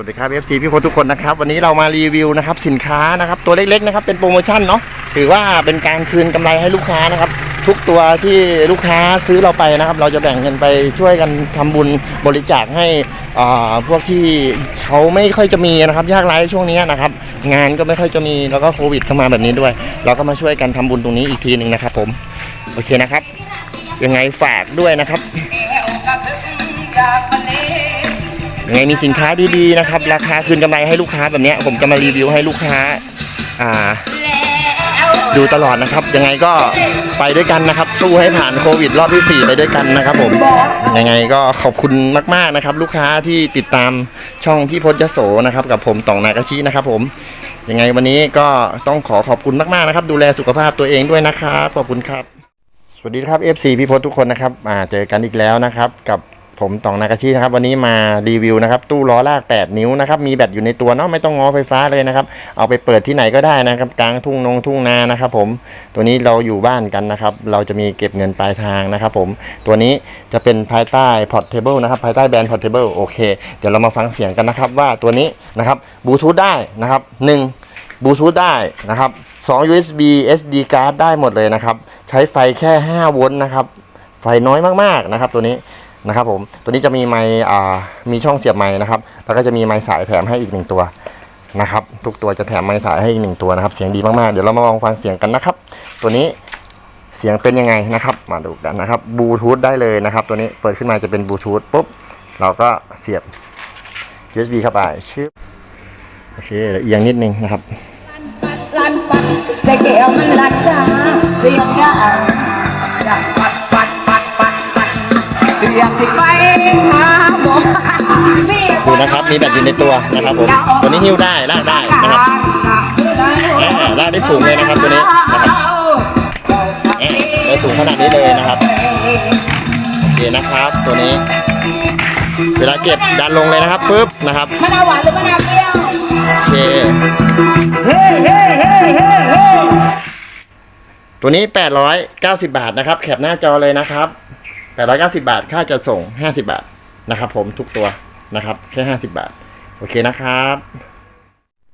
วัสดีครับ FC พี่โคชทุกคนนะครับ วันนี้เรามารีวิวนะครับ สินค้านะครับ ตัวเล็กๆนะครับเป็นโปรโมชั่นเนาะถือว่าเป็นการคืนกำไรให้ลูกค้านะครับ ทุกตัวที่ลูกค้าซื้อเราไปนะครับ เราจะแบ่งเงินไปช่วยกันทำบุญบริจาคให้อ่าพวกที่เขาไม่ค่อยจะมีนะครับ ยากไร้ช่วงนี้นะครับ งานก็ไม่ค่อยจะมีแล้วก็โควิดเข้ามาแบบนี้ด้วย เราก็มาช่วยกันทำบุญตรงนี้อีกทีหนึ่งนะครับ ผมโอเคนะครับ ยังไงฝากด้วยนะครับ ยังไงมีสินค้าดีๆนะครับ ราคาคืนกำไรให้ลูกค้าแบบเนี้ยผมจะมารีวิวให้ลูกค้าอ่า ดูตลอดนะครับ ยังไงก็ไปด้วยกันนะครับ สู้ให้ผ่านโควิดรอบที่ 4 ไปด้วยกันนะครับ ผมยังไงก็ขอบคุณมากๆนะครับ ลูกค้าที่ติดตามช่องพี่พจน์ยโสนะครับ กับผมต่องนากาชินะครับ ผมยังไงวันนี้ก็ต้องขอขอบคุณมากๆนะครับ ดูแลสุขภาพตัวเองด้วยนะครับขอบคุณครับ สวัสดีครับ FC พี่พศทุกคนนะครับมาเจอกันอีกแล้วนะครับกับ ผมตองนากาชินะครับวันนี้มารีวิวนะครับตู้ล้อลาก 8 นิ้วนะครับมีแบตอยู่ในตัวเนาะไม่ต้องง้อไฟฟ้าเลยนะครับเอาไปเปิดที่ไหนก็ได้นะครับกลางทุ่งนงทุ่งนานะครับผมตัวนี้เราอยู่บ้านกันนะครับเราจะมีเก็บเงินปลายทางนะครับผมตัวนี้จะเป็นภายใต้ Portable นะครับภายใต้แบรนด์ Portable โอเคเดี๋ยวเรามาฟังเสียงกันนะครับว่าตัวนี้นะครับบลูทูธได้นะครับหนึ่งบลูทูธได้นะครับ2 USB SD card ได้หมดเลยนะครับ ใช้ไฟแค่ 5 โวลต์นะครับ ไฟน้อยมาก ๆ นะครับตัวนี้ นะครับผมตัวนี้จะมีไมค์อ่มีช่องเสียบไมค์นะครับ แล้วก็จะมีไมค์สายแถมให้อีกหนึ่งตัวนะครับ ทุกตัวจะแถมไมค์สายให้อีกหนึ่งตัวนะครับ เสียงดีมากๆ เดี๋ยวเรามาลองฟังเสียงกันนะครับ ตัวนี้เสียงเป็นยังไงนะครับ มาดูกันนะครับบลูทูธได้เลยนะครับ ตัวนี้เปิดขึ้นมาจะเป็นบลูทูธปุ๊บเราก็เสียบ USB เข้าไปชึบโอเคเดี๋ยวเอียงนิดนึงนะครับลันปัดใส่แก้วมันลัดจ้า มีแบตอยู่ในตัวนะครับผมตัวนี้หิ้วได้ลากได้นะครับอ่าลากได้สูงเลยนะครับตัวนี้นะครับอ่าได้สูงขนาดนี้เลยนะครับโอเคนะครับ ตัวนี้ เวลาเก็บดันลงเลยนะครับปุ๊บนะครับมะนาวหวานหรือมะนาวเปรี้ยวโอเคเฮ้เฮ้เฮ้เฮ้เฮ้ตัวนี้ 890 บาทนะครับ แคปหน้าจอเลยนะครับ 890 บาท ค่าจะส่ง 50 บาทนะครับผมทุกตัว นะครับ แค่50บาท โอเคนะครับ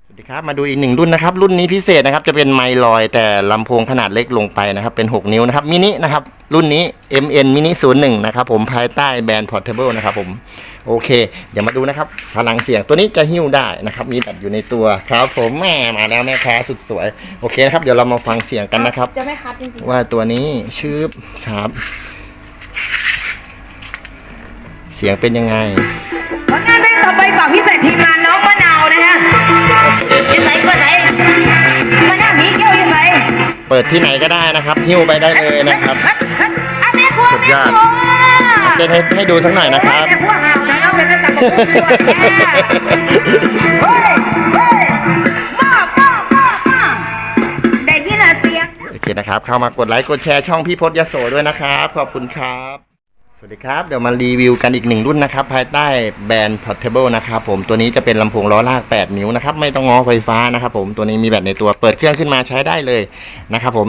สวัสดีครับมาดูอีกหนึ่งรุ่นนะครับ รุ่นนี้พิเศษนะครับ จะเป็นไมลอยแต่ลำโพงขนาดเล็กลงไปนะครับ เป็น 6 นิ้วนะครับมินินะครับ รุ่นนี้ MN Mini 01 นะครับ ผมภายใต้แบรนด์ Portable นะครับผมโอเค เดี๋ยวมาดูนะครับ พลังเสียงตัวนี้จะหิ้วได้นะครับ มีแบตอยู่ในตัวครับผมแม่มาแล้วแม่ค้าสุดสวย โอเคนะครับ เดี๋ยวเรามาฟังเสียงกันนะครับ จะไม่คัดจริงว่าตัวนี้ชื่อครับ เสียงเป็นยังไงๆผลงานเพลงต่อไปฝากพิเศษทีมงานน้องมะนาวนะฮะยิ่ใส่ก็ใส่มะนาวมีเกี้ยวยิ่ใส่เปิดที่ไหนก็ได้นะครับหิ้วไปได้เลยนะครับอะแม่ครัวสุดแม่ยอดครัวเล่นให้ให้ดูสักหน่อยนะครับ แม่ครัวห่าวนะน้องเป็นกระตักกระตุ้นด้วยแม่เฮ้ยเฮ้ยมามามามาได้ยินเสียง โอเคนะครับ เข้ามากดไลค์กดแชร์ช่องพี่พจน์ยโสด้วยนะครับ ขอบคุณครับ สวัสดีครับ เดี๋ยวมารีวิวกันอีกหนึ่งรุ่นนะครับ ภายใต้แบรนด์ Portable นะครับผมตัวนี้จะเป็นลำโพงล้อลาก 8 นิ้วนะครับ ไม่ต้องงอไฟฟ้านะครับผมตัวนี้มีแบตในตัวเปิดเครื่องขึ้นมาใช้ได้เลยนะครับผม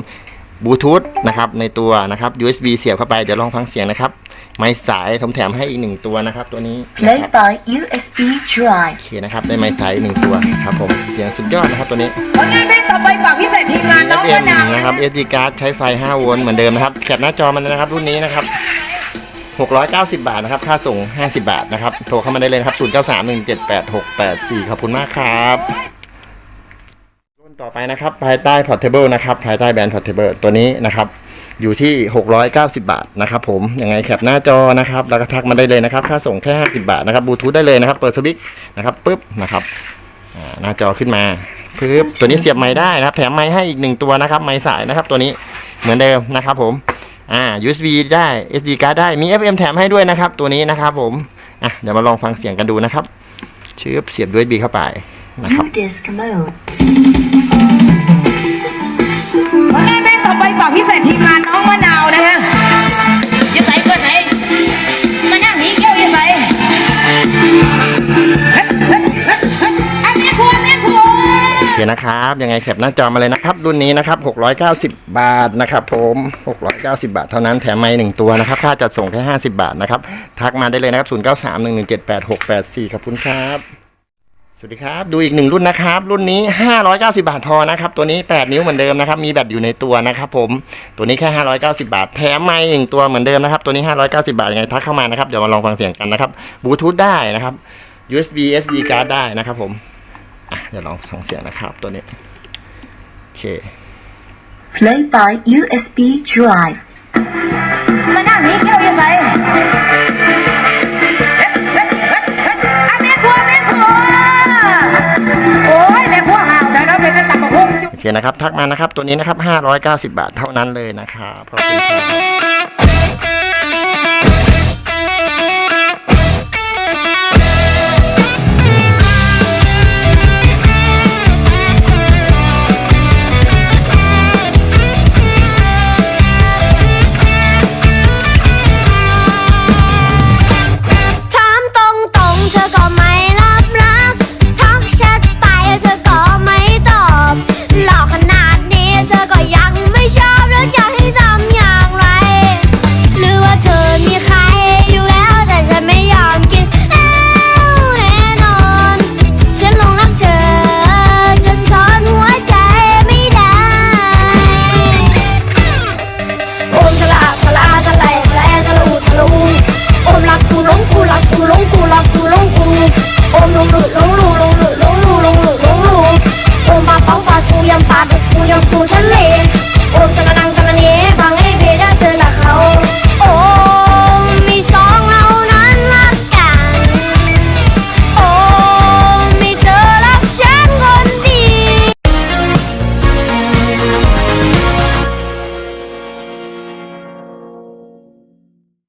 บลูทูธนะครับในตัวนะครับ USB เสียบเข้าไปเดี๋ยวลองฟังเสียงนะครับ ไม้สายผมแถมให้อีกหนึ่งตัวนะครับ ตัวนี้นะ Played ครับ by USB drive. โอเคนะครับได้ไม้สายอีกหนึ่งตัวครับผมเสียงสุดยอดนะครับตัวนี้ผลงานเพลงต่อไปฝากพิเศษทีมงานน้อง FM มะนาวนะครับ SD card ใช้ไฟ 5 โวลต์เหมือนเดิมนะครับแคปหน้าจอมันนะครับรุ่นนี้นะครับ 690 บาทนะครับ ค่าส่ง 50 บาทนะครับ โทรเข้ามาได้เลยครับ 0931786684 ขอบคุณมากครับรุ่นต่อไปนะครับ ภายใต้ Portable นะครับ ภายใต้แบรนด์ Portable ตัวนี้นะครับอยู่ที่ 690 บาทนะครับผม ยังไงแคปหน้าจอนะครับ แล้วก็ทักมาได้เลยนะครับ ค่าส่งแค่ 50 บาทนะครับ บลูทูธได้เลยนะครับ เปิดสวิตช์นะครับปึ๊บนะครับหน้าจอขึ้นมาปึ๊บตัวนี้เสียบไม้ได้นะครับ แถมไม้ให้อีกหนึ่งตัวนะครับ ไม้สายนะครับ ตัวนี้เหมือนเดิมนะครับผม อ่า USB ได้ SD card ได้มี FM แถมให้ด้วยนะครับ ตัวนี้นะครับผมอะเดี๋ยวมาลองฟังเสียงกันดูนะครับชืบเสียบ USB เข้าไปนะครับ New disc mode. ผลงานเพลงต่อไปฝากพิเศษทีมงานน้องมะนาวนะฮะ เคนะครับ ยังไงแคปหน้าจอมาเลยนะครับ รุ่นนี้นะครับ 690 บาทนะครับผม 690 บาทเท่านั้นแถมไม้หนึ่งตัวนะครับ ค่าจัดส่งแค่ 50 บาทนะครับ ทักมาได้เลยนะครับ 0931178684ขอบคุณครับสวัสดีครับ ดูอีกหนึ่งรุ่นนะครับ รุ่นนี้ 590 บาทพอนะครับ ตัวนี้ 8 นิ้วเหมือนเดิมนะครับ มีแบตอยู่ในตัวนะครับผมตัวนี้แค่ 590 บาท แถมไมค์อีกตัวเหมือนเดิมนะครับ ตัวนี้ 590 บาทยังไงทักเข้ามานะครับ เดี๋ยวมาลองฟังเสียงกันนะครับบลูทูธได้นะครับ USB SD card ได้นะครับผม เดี๋ยวลองฟังเสียงนะครับตัวนี้ โอเค Play by USB drive. มานั่งหนีเที่ยวยังไงเฮ็ดเฮ็ดเฮ็ดเฮ็ดเฮ็ดอะแม่ครัวแม่ครัวโอ้ยแม่ครัวห่าวแต่เราเป็นแต่ตับกหุ่งจุ๊บโอเคนะครับ ทักมานะครับ ตัวนี้นะครับ 590 บาทเท่านั้นเลยนะครับขอบคุณครับ